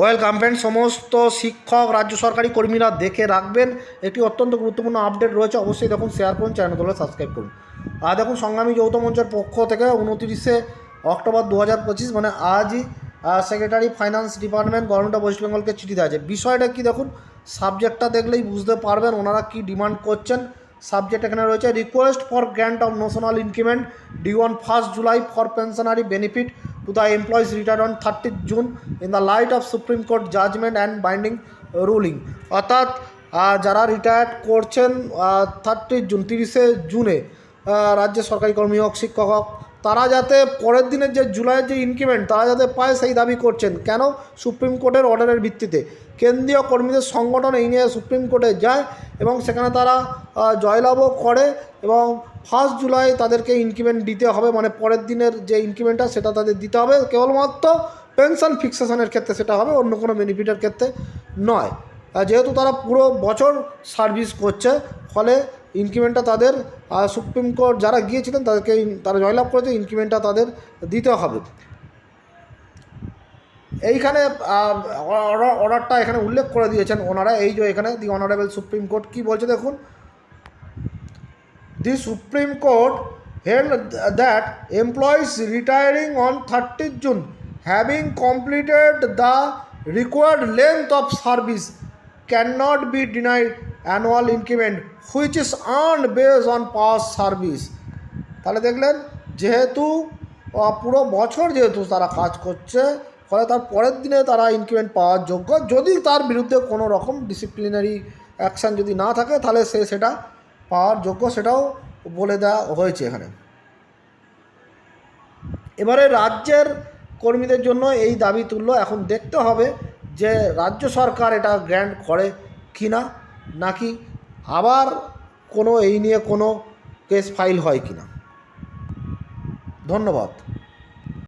Welcome friend সমস্ত শিক্ষক, রাজ্য সরকারি কর্মীরা দেখে রাখবেন। একটি অত্যন্ত গুরুত্বপূর্ণ আপডেট রয়েছে, অবশ্যই দেখুন শেয়ার করুন চ্যানেল তোলে সাবস্ক্রাইব করুন। আর দেখুন, সংগ্রামী যৌথ মঞ্চের পক্ষ থেকে উনতিরিশে অক্টোবর দু হাজার পঁচিশ মানে আজই secretary finance department government of west বেঙ্গলকে চিঠি দেওয়া আছে বিষয়টা কি দেখুন সাবজেক্টটা দেখলেই বুঝতে পারবেন, ওনারা কি ডিমান্ড করছেন। সাবজেক্ট এখানে রয়েছে request for grant of national increment due on first July for pensionary benefit to the employees retired on thirty June in the light of supreme court judgment and binding ruling অর্থাৎ যারা retired করছেন thirty June তিরিশে জুনে আহ, রাজ্যে সরকারি কর্মী হোক শিক্ষক হোক তারা যাতে পরের দিনের যে জুলাইয়ের যে ইনক্রিমেন্ট তারা যাতে পায় সেই দাবি করছেন। কেন? সুপ্রিম কোর্টের অর্ডারের ভিত্তিতে। কেন্দ্রীয় কর্মীদের সংগঠন এই নিয়ে সুপ্রিম কোর্টে যায়। এবং সেখানে তারা জয়লাভও করে এবং ফার্স্ট জুলাই তাদেরকে ইনক্রিমেন্ট দিতে হবে। মানে পরের দিনের যে ইনক্রিমেন্টটা সেটা তাদের দিতে হবে। কেবলমাত্র পেনশন ফিক্সেশনের ক্ষেত্রে সেটা হবে, অন্য কোনো বেনিফিটের ক্ষেত্রে নয়। যেহেতু তারা পুরো বছর সার্ভিস করছে, ফলে ইনক্রিমেন্টটা তাদের সুপ্রিম কোর্ট যারা গিয়েছিলেন, তাদেরকে তারা জয়লাভ করেছে ইনক্রিমেন্টটা তাদের দিতে হবে। এইখানে অর্ডারটা এখানে উল্লেখ করে দিয়েছেন ওনারা, এই যে এখানে দি অনারেবেল সুপ্রিম কোর্ট কি বলছে দেখুন? The supreme court held that employees retiring on thirtieth June, having completed the required length of service can not be denied annual increment, which is earn base on past service. তাহলে দেখলেন, যেহেতু পুরো বছর যেহেতু তারা কাজ করছে ফলে তার পরের দিনে তারা ইনক্রিমেন্ট পাওয়ার যোগ্য। যদি তার বিরুদ্ধে কোনো রকম ডিসিপ্লিনারি অ্যাকশান যদি না থাকে, তাহলে সে সেটা পাওয়ার যোগ্য সেটাও বলে দেওয়া হয়েছে এখানে। এবারে রাজ্যের কর্মীদের জন্য এই দাবি তুললো। এখন দেখতে হবে যে রাজ্য সরকার এটা গ্র্যান্ট করে কি না নাকি আবার কোনো এই নিয়ে কোনো কেস ফাইল হয় কি না ধন্যবাদ।